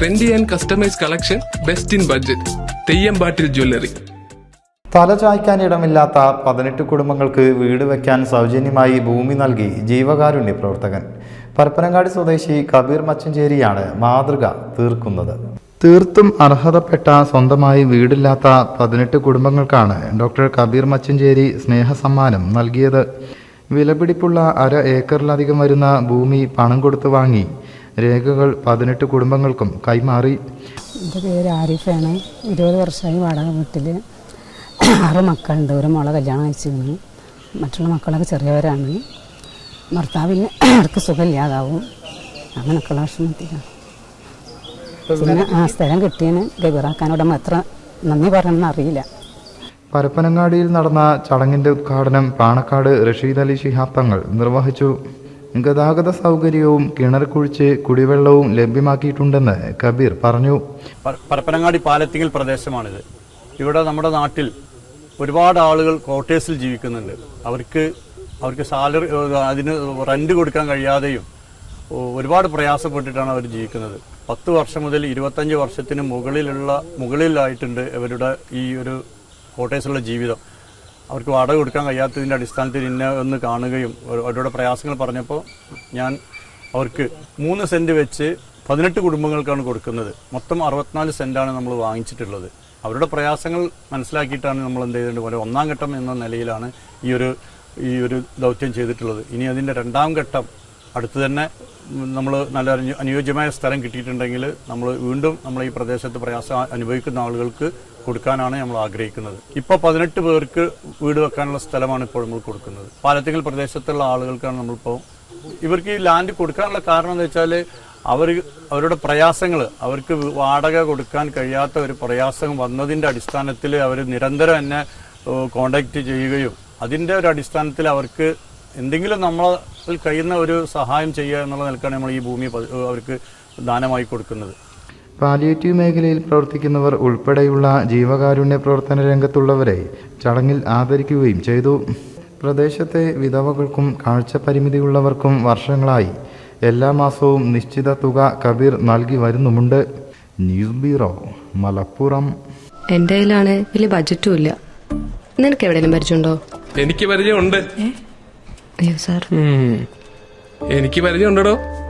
Trendy and customise collection best in budget Theyyampattil jewellery തല ചായ്ക്കാൻ ഇടമില്ലാത്ത പതിനെട്ട് കുടുംബങ്ങൾക്ക് വീട് വയ്ക്കാൻ സൗജന്യമായി ഭൂമി നൽകി ജീവകാരുണ്യ പ്രവർത്തകൻ. പരപ്പനങ്ങാടി സ്വദേശി കബീർ മച്ചഞ്ചേരിയാണ് മാതൃക തീർക്കുന്നത്. തീർത്തും അർഹതപ്പെട്ട സ്വന്തമായി വീടില്ലാത്ത പതിനെട്ട് കുടുംബങ്ങൾക്കാണ് ഡോക്ടർ കബീർ മച്ചഞ്ചേരി സ്നേഹസമ്മാനം നൽകിയത്. വിലപിടിപ്പുള്ള അര ഏക്കറിലധികം വരുന്ന ഭൂമി പണം കൊടുത്തു വാങ്ങി. രേഖകൾ പതിനെട്ട് കുടുംബങ്ങൾക്കും കൈമാറി. എന്റെ പേര് ആരിഫാണ്. ഇരുപത് വർഷമായി വാടക വീട്ടിൽ. ആറ് മക്കളുണ്ട്. ഒരു മോളെ കല്യാണം കഴിച്ചിരുന്നു. മറ്റുള്ള മക്കളൊക്കെ ചെറിയവരാണ്. ഭർത്താവിന് അവർക്ക് സുഖമില്ലാതാവും. അങ്ങനെയൊക്കെയുള്ള വിഷമത്തിലാണ് പിന്നെ ആ സ്ഥലം കിട്ടിയതിന് ഗവിറാക്കാനോട് ഉടമ എത്ര നന്ദി പറയണമെന്ന് അറിയില്ല. പരപ്പനങ്ങാടിയിൽ നടന്ന ചടങ്ങിന്റെ ഉദ്ഘാടനം പാണക്കാട് റഷീദ് അലി ശിഹാബ് തങ്ങൾ നിർവഹിച്ചു. ഗതാഗത സൗകര്യവും കിണർ കുഴിച്ച് കുടിവെള്ളവും ലഭ്യമാക്കിയിട്ടുണ്ടെന്ന് കബീർ പറഞ്ഞു. പരപ്പനങ്ങാടി പാലത്തിങ്ങൽ പ്രദേശമാണിത്. ഇവിടെ നമ്മുടെ നാട്ടിൽ ഒരുപാട് ആളുകൾ ക്വാർട്ടേഴ്സിൽ ജീവിക്കുന്നുണ്ട്. അവർക്ക് അവർക്ക് സാലറി അതിന് റെന്റ് കൊടുക്കാൻ കഴിയാതെയും ഒരുപാട് പ്രയാസപ്പെട്ടിട്ടാണ് അവർ ജീവിക്കുന്നത്. പത്ത് വർഷം മുതൽ ഇരുപത്തഞ്ച് വർഷത്തിന് മുകളിലുള്ള മുകളിലായിട്ടുണ്ട് ഇവരുടെ ഈ ഒരു ക്വാർട്ടേഴ്സിലുള്ള ജീവിതം. അവർക്ക് വാടക കൊടുക്കാൻ കഴിയാത്തതിന്റെ അടിസ്ഥാനത്തിൽ ഇന്നെ ഒന്ന് കാണുകയും അവരുടെ പ്രയാസങ്ങൾ പറഞ്ഞപ്പോൾ ഞാൻ അവർക്ക് മൂന്ന് സെന്റ് വെച്ച് പതിനെട്ട് കുടുംബങ്ങൾക്കാണ് കൊടുക്കുന്നത്. മൊത്തം അറുപത്തിനാല് സെന്റാണ് നമ്മൾ വാങ്ങിച്ചിട്ടുള്ളത്. അവരുടെ പ്രയാസങ്ങൾ മനസ്സിലാക്കിയിട്ടാണ് നമ്മൾ എന്ത് ചെയ്തിട്ടുണ്ട്. പോലെ ഒന്നാം ഘട്ടം എന്ന നിലയിലാണ് ഈ ഒരു ഈ ഒരു ദൗത്യം ചെയ്തിട്ടുള്ളത്. ഇനി അതിന്റെ രണ്ടാം ഘട്ടം അടുത്ത് തന്നെ നമ്മൾ നല്ല അനുയോജ്യമായ സ്ഥലം കിട്ടിയിട്ടുണ്ടെങ്കിൽ നമ്മൾ വീണ്ടും നമ്മൾ ഈ പ്രദേശത്ത് പ്രയാസം അനുഭവിക്കുന്ന ആളുകൾക്ക് കൊടുക്കാനാണ് നമ്മൾ ആഗ്രഹിക്കുന്നത്. ഇപ്പോൾ പതിനെട്ട് പേർക്ക് വീട് വെക്കാനുള്ള സ്ഥലമാണ് ഇപ്പോൾ നമ്മൾ കൊടുക്കുന്നത്. പാലത്തിങ്ങൽ പ്രദേശത്തുള്ള ആളുകൾക്കാണ് നമ്മളിപ്പോൾ ഇവർക്ക് ഈ ലാൻഡ് കൊടുക്കാനുള്ള കാരണം എന്ന് വെച്ചാൽ അവർ അവരുടെ പ്രയാസങ്ങൾ അവർക്ക് വാടക കൊടുക്കാൻ കഴിയാത്ത ഒരു പ്രയാസം വന്നതിന്റെ അടിസ്ഥാനത്തിൽ അവർ നിരന്തരം എന്നെ കോണ്ടാക്ട് ചെയ്യുകയും അതിന്റെ ഒരു അടിസ്ഥാനത്തിൽ അവർക്ക് എന്തെങ്കിലും നമ്മളെ കഴിയുന്ന ഒരു സഹായം ചെയ്യുക എന്നുള്ള നിലക്കാണ് നമ്മൾ ഈ ഭൂമി അവർക്ക് ദാനമായി കൊടുക്കുന്നത്. പാലിയേറ്റീവ് മേഖലയിൽ പ്രവർത്തിക്കുന്നവർ ഉൾപ്പെടെയുള്ള ജീവകാരുണ്യ പ്രവർത്തന രംഗത്തുള്ളവരെ ചടങ്ങിൽ ആദരിക്കുകയും ചെയ്തു. പ്രദേശത്തെ വിധവകൾക്കും കാഴ്ച പരിമിതിയുള്ളവർക്കും വർഷങ്ങളായി എല്ലാ മാസവും നിശ്ചിത തുക കബീർ നൽകി വരുന്നുമുണ്ട്. News bureau Malappuram. എന്റെ കയ്യിലാണ് വലിയ ബഡ്ജറ്റും ഇല്ല. നിനക്ക് എവിടെയെങ്കിലും പരിചയമുണ്ടോ? എനിക്ക് പരിചയമുണ്ട്. സാർ എനിക്ക് പരിചയമുണ്ടോ